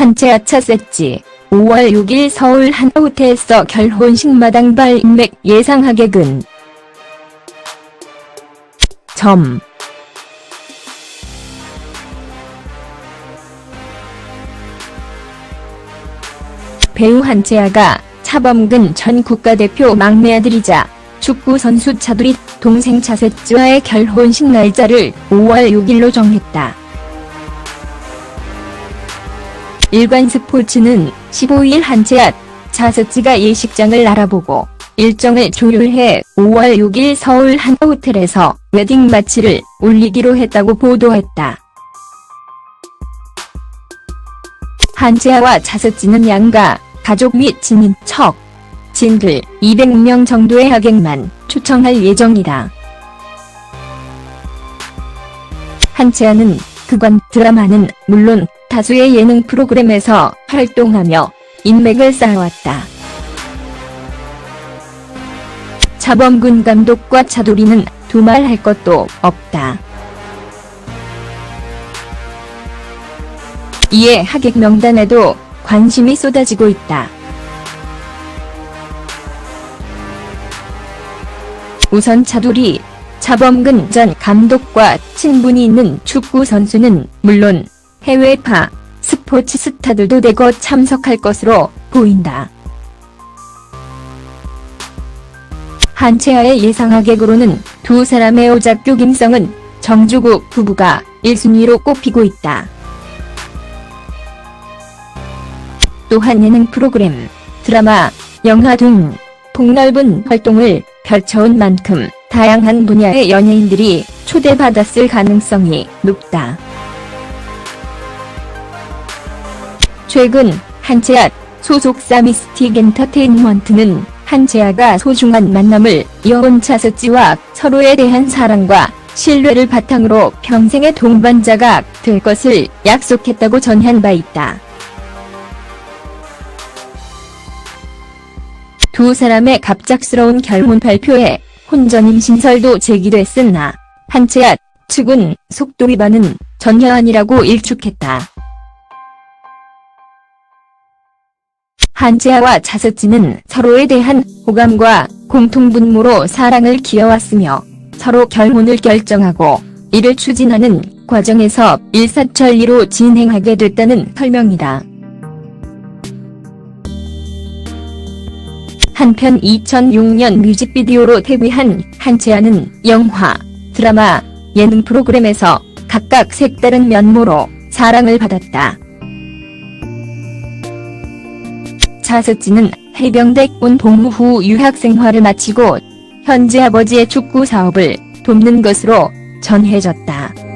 한채 아 차세지 5월 6일 서울 한 호텔에서 결혼식 마당발 인맥 예상 하객은 점 배우 한채아가 차범근 전 국가대표 막내 아들이자 축구 선수 차두리 동생 차세츠와의 결혼식 날짜를 5월 6일로 정했다. 일간 스포츠는 15일 한채아 차세츠가 예식장을 알아보고 일정을 조율해 5월 6일 서울 한 호텔에서 웨딩 마치를 올리기로 했다고 보도했다. 한채아와 차세츠는 양가, 가족 및 친인척, 진들 200명 정도의 하객만 초청할 예정이다. 한채아는 그간 드라마는 물론 다수의 예능 프로그램에서 활동하며 인맥을 쌓아왔다. 차범근 감독과 차돌이는 두말할 것도 없다. 이에 하객 명단에도 관심이 쏟아지고 있다. 우선 차돌이 차범근 전 감독과 친분이 있는 축구 선수는 물론 해외파 스포츠 스타들도 대거 참석할 것으로 보인다. 한채아의 예상 하객으로는 두 사람의 오작교 김성은 정주국 부부가 1순위로 꼽히고 있다. 또한 예능 프로그램, 드라마, 영화 등 폭넓은 활동을 펼쳐온 만큼 다양한 분야의 연예인들이 초대받았을 가능성이 높다. 최근 한채아 소속사 미스틱 엔터테인먼트는 한채아가 소중한 만남을 이어온 차스찌와 서로에 대한 사랑과 신뢰를 바탕으로 평생의 동반자가 될 것을 약속했다고 전한 바 있다. 두 사람의 갑작스러운 결혼 발표에 혼전 임 신설도 제기됐으나 한채아 측은 속도 위반은 전혀 아니라고 일축했다. 한채아와 차스찌는 서로에 대한 호감과 공통분모로 사랑을 키워왔으며 서로 결혼을 결정하고 이를 추진하는 과정에서 일사천리로 진행하게 됐다는 설명이다. 한편 2006년 뮤직비디오로 데뷔한 한채아는 영화, 드라마, 예능 프로그램에서 각각 색다른 면모로 사랑을 받았다. 차스찌는 해병대 군 복무 후 유학 생활을 마치고 현재 아버지의 축구 사업을 돕는 것으로 전해졌다.